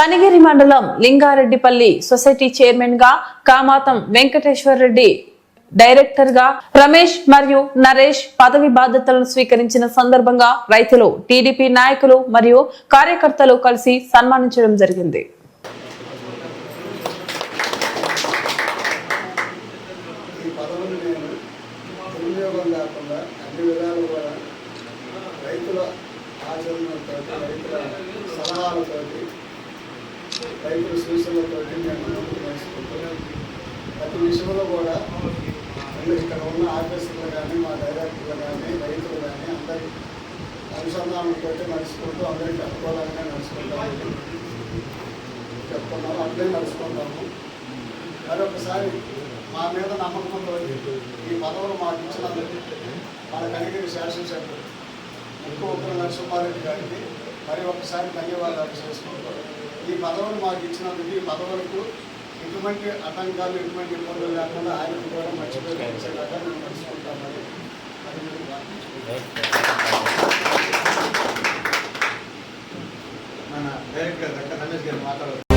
కనిగిరి మండలం లింగారెడ్డిపల్లి సొసైటీ చైర్మన్గా కామాతం వెంకటేశ్వర రెడ్డి డైరెక్టర్గా రమేష్ మరియు నరేష్ పదవి బాధ్యతలను స్వీకరించిన సందర్భంగా రైతులు టీడీపీ నాయకులు మరియు కార్యకర్తలు కలిసి సన్మానించడం జరిగింది. రైతుల ఆచరణతో రైతుల రైతుల సూచనలతోటి నేను ముందుకు ప్రతి విషయంలో కూడా ఇక్కడ ఉన్న ఆఫీసర్లు కానీ మా డైరెక్టర్లు కానీ రైతులు కానీ అందరి అనుసంధానంతో నడుచుకుంటూ అందరికీ అనుకూలంగా నడుచుకుంటాము. చెప్తున్నాము అట్లే నడుచుకుంటాము. మరొకసారి మా మీద నమ్మకంతో ఈ పదవులు మాకు ఇచ్చినందుకు మన కనిగిరి శాసనసభ్యులు ఎక్కువ ఉగ్ర నరసింహారెడ్డి గారికి మరి ఒకసారి ధన్యవాదాలు చేసుకుంటారు ఈ పదవులు మాకు ఇచ్చినందుకు ఈ పదవులకు ఎటువంటి ఆటంకాలు ఎటువంటి ఇబ్బందులు లేకుండా ఆయన కూడా మర్చిపోయేలాగా మేము నడుచుకుంటామని మన డైరెక్టర్ డాక్టర్ రమేష్ గారు మాట్లాడుతున్నారు